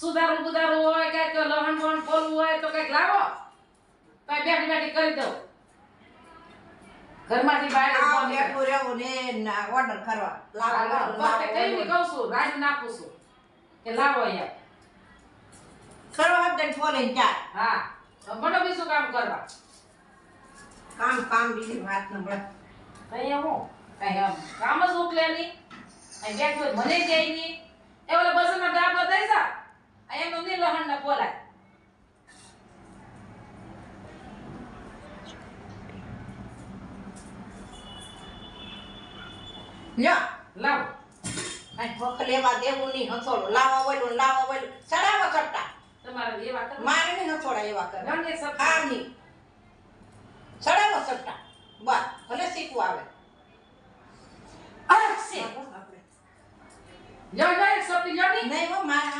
સુધારું બુધારું હોય કે લહણ બહણ ખોલવું હોય તો કંઈક લાવો. તો બેઠી બેઠી કરી દઉં. ઘરમાંથી બહાર બેઠું રહેવું ને ઓર્ડર કરવા. લાવો કઈ કહું છું રાજી નાખું છું કે લાવો અહીંયા. સર્વ હપ્તે ફોલીને ચાર હા મને મને બીજું કામ કરવા. કામ કામ બીજી વાત ન મળે. અહીંયા હું કઈ આમ કામ જ ઉકલે નહીં. બેઠું મને જાય નહીં. એ ઓલા બસમાં ડાબો દઈ જા. અહીંયા નહીં લહણ ને બોલાય. લ્યો લાવો. અહીં ભૂખ લેવા દેવું નહીં હથોડો લાવો બોલું લાવો બોલું ચડાવો ચડતા તમારે એવા કર મારે નહીં હથોડા એવા કરે મને સબ નહીં ચડાવો ચડતા બસ ભલે શીખવું આવે. અરસે લ્યો લ્યો એક સપટી લ્યો ની નહીં હો મારે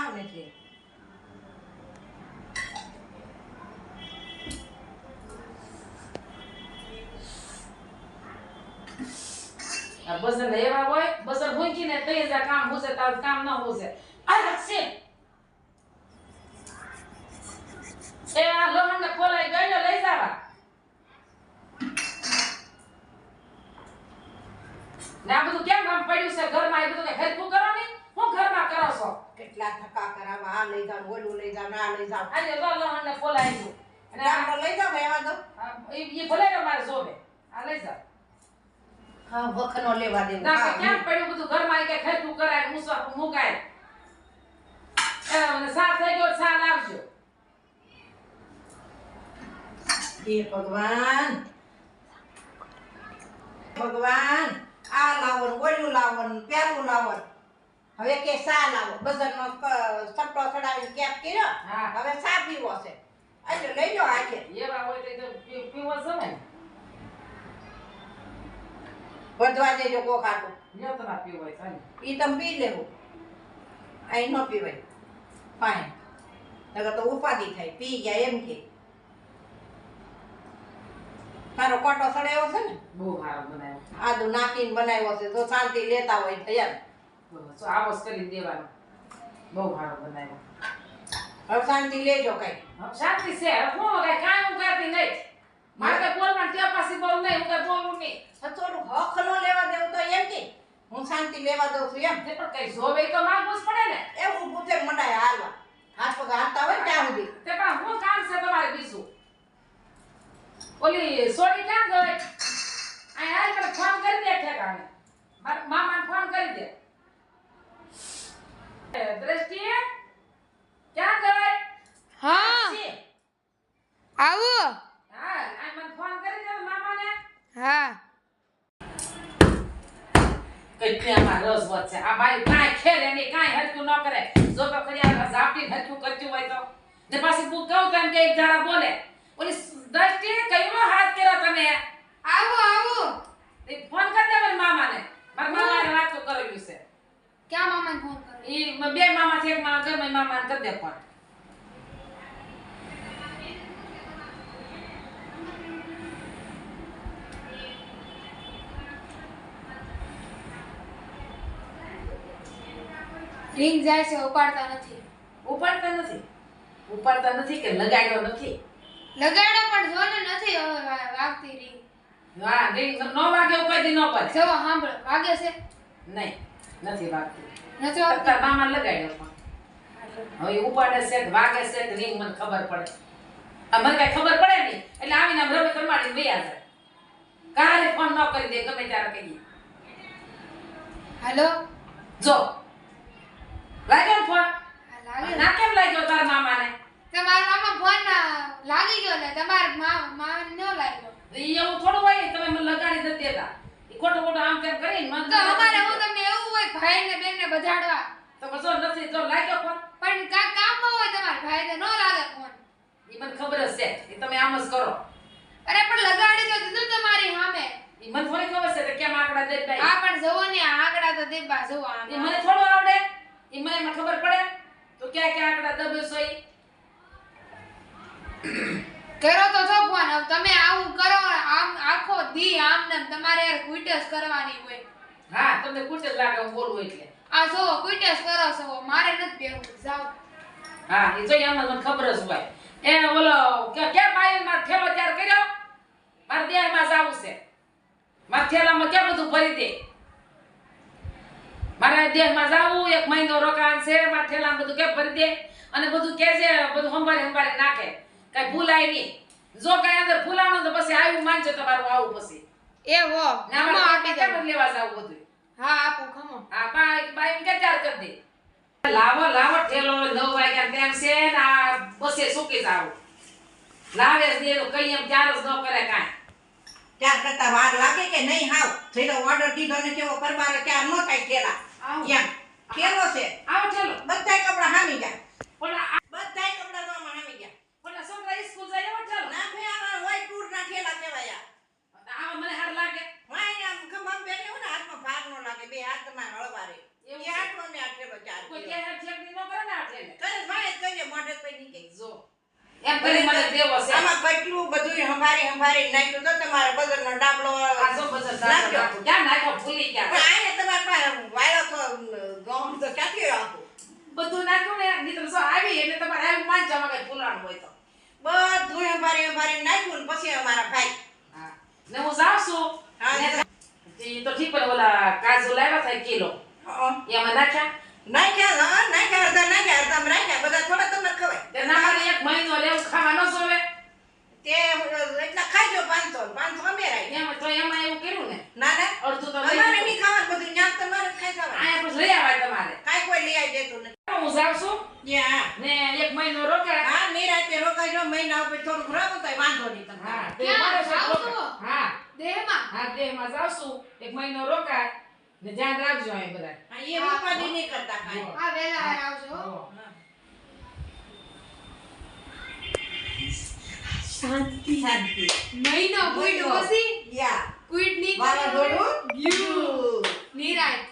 આવ નથી આ બસર એવા હોય બસર ભૂંકીને તઈ જા કામ હોશે તાર કામ ન હોશે. અરસે એ આ લહણ ને ખોલાઈ ગયો લઈ જાવા. ને બધું કેમ આમ પડ્યું છે ઘરમાં? એ બધું હેરખું કરો નહીં? હું ઘરમાં કરો છો? કેટલા ધક્કા કરાવવા? આ લઈ જાવ ઓલું લઈ જાવ આ લઈ જાવ આજે તો લહણ ને ખોલાઈ ગયું. અને આ- લઈ જાવ એવા ઈ ઈ ભલે ને મારે જોવે. આ લઈ જા હા વખનો લેવા દેવું. ના કે કેમ પડ્યું બધું? ઘરમાં કે હેરખું કરાય મુસા મુકાય. એ મને સા થઈ ગયો સા લાવજો. હે ભગવાન. ભગવાન આ લાવન ઓલું લાવન પેલું લાવન હવે કે સા લાવો. બજારનો સટ્ટો ચડાવીને કેપ કર્યો. હવે સા પીવો છે. એટલે લઈ લો આજે. એવા હોય તો પીવો જમે ને. વધવા દેજો લ્યો તમારે પીવો હોય ચાલો. તમે પી લેવું. અહીં ન પીવાય. પાણી નકર તો ઉપાધિ થાય. પી ગયા એમ કે. તારો કોટો સડાયો છે ને? બહુ સારો બનાવ્યો આદુ નાખીને બનાવ્યો છે. તો શાંતિ લેતા હોય થયા આવો કરી દેવાનો. બહુ સારો બનાવ્યો. હવે શાંતિ લેજો કઈ. હવે શાંતિ છે. હું કઈ કામ કરતી નહીં. મારે કઈ બોલવાનું ત્યાં પાછી બોલ નહીં. હું કઈ બોલું નહીં. થોડું હક નો લેવા દેવું તો એમ કે હું શાંતિ લેવા દઉં છું એમ. તે પણ કઈ જોવે તો માંગવું જ પડે ને એવું પૂછે મંડાય હાલવા હાથ પગ હાલતા હોય ને ત્યાં સુધી તે પણ હું કામ છે તમારે બીજું ઓલી સોડી ક્યાં ગઈ અહીં હાલ મને ફોન કરી દે ઠેકાણે મારા મામાને ફોન કરી દે એ, દ્રષ્ટિ ક્યાં ગઈ હા છે? આવો હા આ મને ફોન કરી દે મામાને હા કેટલી આમાં છે. આ બાઈ કાંઈ ખેરે નહીં કાંઈ હરકું ન કરે. જો તો ખરી આ હરખું કરતી હોય તો. ને પાછી હું કહું તો એમ કે એક ધારા બોલે. ઓલી દ્રષ્ટિ કયો હાથ કર્યો તમે? આવો આવો. ફોન કર દે મારા મામાને. મારા મામાને વાત તો કરેલું છે. ક્યાં મામાને ફોન કર્યો? એ બે મામા છે એક મામા ગમે મામાને કરી દે ફોન. રિંગ જાય છે ઉપાડતા નથી. ઉપાડતા નથી? ઉપાડતા નથી કે લગાડ્યો નથી? લગાડો પણ જો ને નથી હવે વાગતી રિંગ. હા ring નો વાગે કોઈ દી ન પડે. જો સાંભળો વાગે છે? નહીં નથી વાગતી. નથી વાગતી? તાર મામા લગાડ્યો પણ. હવે ઉપાડે છે વાગે છે કે ring મને ખબર પડે. આ મને કઈ ખબર પડે નહીં એટલે આવીને આમ રમે કરમાડી વયા જાય કાલે ફોન ન કરી દે ગમે ત્યારે કહીએ. હાલો? જો લાગ્યો ને ફોન? ના. કેમ લાગ્યો તારા મામાને? તમારા મામા ફોન લાગી ગયો ને તમારા મા- મામાને ન લાગ્યો. એવું થોડું હોય ને તમે મને લગાડી દેતા ઈ ખોટું ખોટું આમ તેમ કરીને મને તો અમારે હું તમને એવું હોય ભાઈ ને બેન ને બજાડવા. તો પછી નથી જો લાગ્યો ફોન? પણ કામ કામમાં હોય તમારા ભાઈ ને ન લાગે ફોન. એ મને ખબર જ છે. એ તમે આમ જ કરો. અરે પણ લગાડી તો દીધું તમારી સામે. મને થોડી ખબર છે કે કેમ આંકડા દે ભાઈ આ પણ જવો ને આંકડા તો દેબા જોવો આમ ઈ મને થોડું આવડે. મને એમાં ખબર પડે? તો ક્યાં ક્યાં આંકડા દબે એ કરો તો છો ફોન હવે તમે આવું કરો આમ આખો દી આમ ને તમારે યાર ક્વિટેસ કરવાની હોય. હા તમને કુટે જ લાગે હું બોલું એટલે. આ જો ક્વિટેસ કરો છો મારે નથી બેહવું જાવ હા એ જોઈએ એમને મને ખબર જ હોય. એ ઓલો કે કેમ માય મારે થેલો ત્યાર કર્યો? મારે દેહમાં જાવું છે. માર થેલામાં કેમ બધું ભરી દે? મારા દેહમાં જાવું એક મહિનો રોકાણ છે મારા ઠેલામાં બધું કે ભરી દે. અને બધું કે છે બધું સંભાળી સંભાળી નાખે. કઈ ભૂલાય નહીં. જો કઈ અંદર ભૂલાણું તો પછી આવ્યું માનજો તમારું આવું પછી. એ હો ના આપી દે લેવા જાવ બધું હા આપું ખમો. આ બાઈ બાઈ કે ચાર કરી દે. લાવો લાવો ઠેલો નવ વાગ્યા ટાઈમ છે ને આ બસે સુકી જાવ. લાવે જ નહીં તો કઈ એમ ચાર જ ન કરે કાંઈ. ત્યાર કરતા વાર લાગે કે નહીં? હાવ થયેલો ઓર્ડર દીધો ને કેવો કરવા ક્યાં ન થાય ખેલા આવો. એમ છે? આવો ઠેલો બધાય કપડા હામી ગયા. પણ આ કપડા તો હામી ગયા. પણ છોકરા સ્કૂલ જાય એવો ઠેલો ના ભાઈ આમાં હોય ટૂર ના ઠેલા કહેવાય. આ. મને હાર લાગે. વાંય આમ ખંભામાં બેઠે હોય ને હાથમાં ભાર ન લાગે. બે હાથ તમારે હળવા રે એ હાથનો ને આ ઠેલો કોઈ કે હેર ઠેકડી ન કરે ને આ કરે ભાઈ જ મોઢે જ નીકળે. જો. એમ કરી મને દેવો છે. આમાં કેટલું બધું નાખ્યું. તો તમારે બગરનો ડાબલો આ જો બજર દાખલ ક્યાં નાખ્યો? ભૂલી ગયા. આને તમારે પાસે ક્યાંથી આપું બધું નાખ્યું ને મિત્રો સો આવી એટલે તમારે આવી જવા કઈ ફૂલાણ હોય તો. બધું અમારે અમારે નાખ્યું ને પછી અમારા ભાઈ. હા. ને હું જાઉં છું. હા, તો ઠીક પણ ઓલા કાજુ લાવ્યા થાય કિલો. એમાં નાખ્યા હા નાખ્યા અડધા નાખ્યા અડધા અમે રાખ્યા બધા થોડા તમારે ખવાય તે ના મારે એક મહિનો લેવું ખાવા ન જોવે તે એટલા ખાજો પાંચસો પાંચસો અમે રાખ્યા એમ તો એમાં એવું કર્યું ને ના ના અડધું તો લઈ અમારે લીધું. નહીં ખાવાનું બધું ન્યા તમારે જ ખાઈ ખાવાનું આયા પછી લઈ આવાય તમારે કાંઈ કોઈ લઈ આવી દેતું યા ને એક મહિનો રોકાય હા નિરાંતે રોકાજો મહિના ઉપર થોડું રહો તો વાંધો નહીં તમને. હા? હા. દેહમાં? હા દેહમાં જાવશું એક મહિનો રોકાય. ને ધ્યાન રાખજો અહીં બધા હા, એ ઉપાધિ નહીં કરતા કાઈ. હા. વેલા આવજો. શાંતિ. શાંતિ. મહિનો કુઈટ. પછી યા. કુઈટની વાવાઝોડું ગયું નિરાય.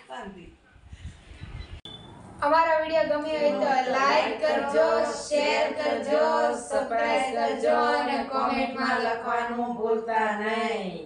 અમારો વીડિયો ગમ્યો હોય તો લાઈક કરજો શેર કરજો સબસ્ક્રાઇબ કરજો અને કોમેન્ટમાં લખવાનું ભૂલતા નહીં.